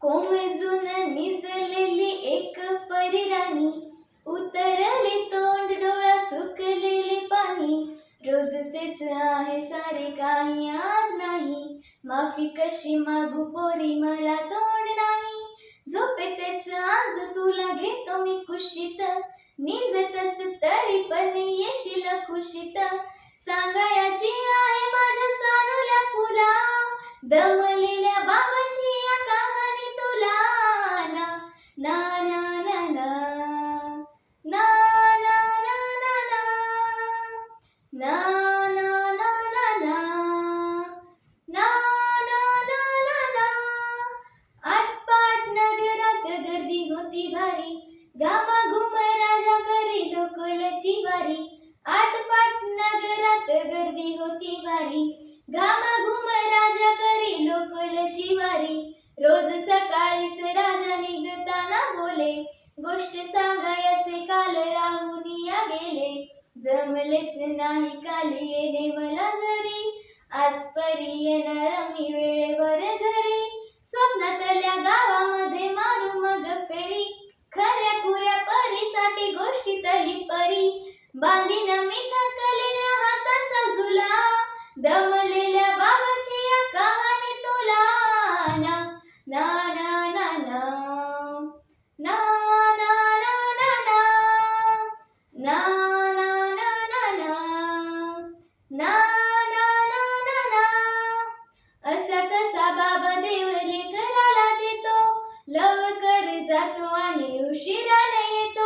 कोमेजून निजलेली एक परिराणी. उतरले तोंड डोळा सुकलेले पाणी. रोजचेच आहे सारे काही आज नाही. माफी कशी मागू पोरी मला तोंड नाही. झोपेतच आज तुला घेतो मी कुशीत. निजतच तरी पण येशील खुशीत. सांगायची आहे माझ्या सानुल्या फुला दम ना ना ना ना ना. ना ना ना ना ना. आटपाट नगरात गर्दी होती भारी. घामा घुम राजा करी लोकलची वारी. आटपाट नगरात गर्दी होती भारी. घामाघुम राजा करी लोकलची वारी. रोज सकाळीच राजा निघताना बोले. गोष्ट सांगायचे काल राहून या गेले. जमलेच नाही काली येणे मला जरी. आज परी येणार मी वेळेवर घरी स्वप्नातल्या गावामध्ये मारू मग फेरी. खऱ्या खुऱ्या परीसाठी गोष्टी तली परी. बांधीन मी थकलेल्या हाताचा झुला. दमलेल्या बाबाची या जातो आणि उशिराने येतो